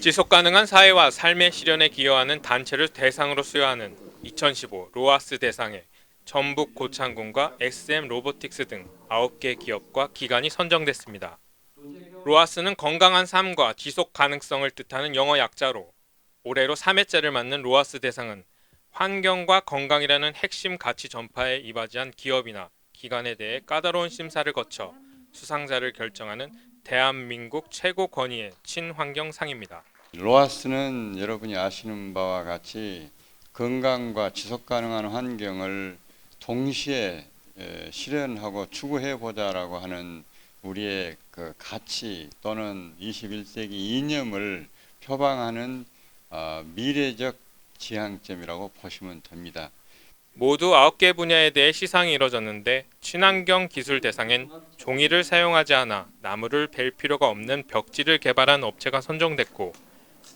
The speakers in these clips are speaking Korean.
지속 가능한 사회와 삶의 실현에 기여하는 단체를 대상으로 수여하는 2015 로아스 대상에 전북 고창군과 SM 로보틱스 등 9개 기업과 기관이 선정됐습니다. 로아스는 건강한 삶과 지속 가능성을 뜻하는 영어 약자로 올해로 3회째를 맞는 로아스 대상은 환경과 건강이라는 핵심 가치 전파에 이바지한 기업이나 기관에 대해 까다로운 심사를 거쳐 수상자를 결정하는 대한민국 최고 권위의 친환경상입니다. 로아스는 여러분이 아시는 바와 같이 건강과 지속 가능한 환경을 동시에 에, 실현하고 추구해 보자라고 하는 우리의 그 가치 또는 21세기 이념을 표방하는 어, 미래적 지향점이라고 보시면 됩니다. 모두 9개 분야에 대해 시상이 이뤄졌는데 친환경 기술 대상엔 종이를 사용하지 않아 나무를 벨 필요가 없는 벽지를 개발한 업체가 선정됐고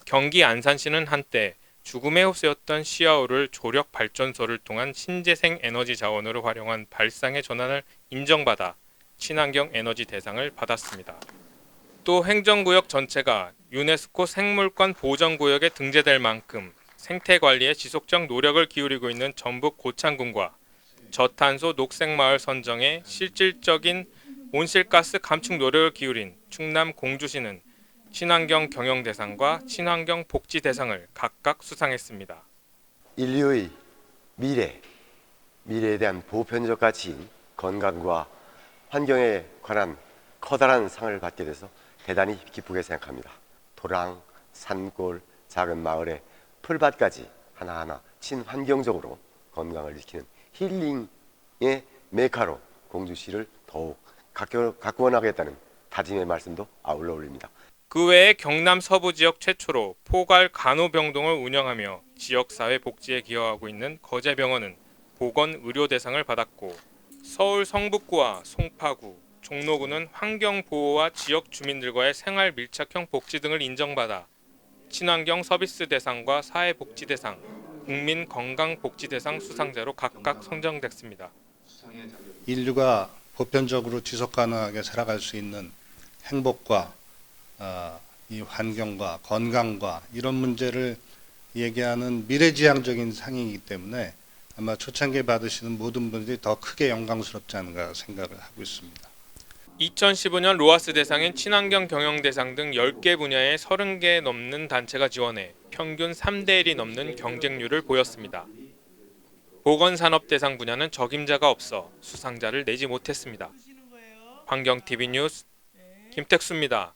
경기 안산시는 한때 죽음의 호수였던 시아오를 조력 발전소를 통한 신재생 에너지 자원으로 활용한 발상의 전환을 인정받아 친환경 에너지 대상을 받았습니다. 또 행정구역 전체가 유네스코 생물권 보전구역에 등재될 만큼 생태 관리에 지속적 노력을 기울이고 있는 전북 고창군과 저탄소 녹색마을 선정에 실질적인 온실가스 감축 노력을 기울인 충남 공주시는 친환경 경영 대상과 친환경 복지 대상을 각각 수상했습니다. 인류의 미래, 미래에 대한 보편적 가치인 건강과 환경에 관한 커다란 상을 받게 돼서 대단히 기쁘게 생각합니다. 도랑, 산골, 작은 마을에 풀밭까지 하나하나 친환경적으로 건강을 지키는 힐링의 메카로 공주시를 더욱 가꾸- 가꾸어나가겠다는 다짐의 말씀도 아울러 올립니다. 그 외에 경남 서부 지역 최초로 포괄 간호병동을 운영하며 지역사회 복지에 기여하고 있는 거제병원은 보건의료 대상을 받았고 서울 성북구와 송파구, 종로구는 환경보호와 지역 주민들과의 생활 밀착형 복지 등을 인정받아 친환경 서비스 대상과 사회복지 대상, 국민 건강복지 대상 수상자로 각각 선정됐습니다. 인류가 보편적으로 지속 가능하게 살아갈 수 있는 행복과 어, 이 환경과 건강과 이런 문제를 얘기하는 미래지향적인 상이기 때문에 아마 초창기에 받으시는 모든 분들이 더 크게 영광스럽지 않은가 생각을 하고 있습니다. 2015년 로아스 대상인 친환경 경영 대상 등 10개 분야에 30개 넘는 단체가 지원해 평균 3대 1이 넘는 경쟁률을 보였습니다. 보건산업 대상 분야는 적임자가 없어 수상자를 내지 못했습니다. 환경TV 뉴스 김택수입니다.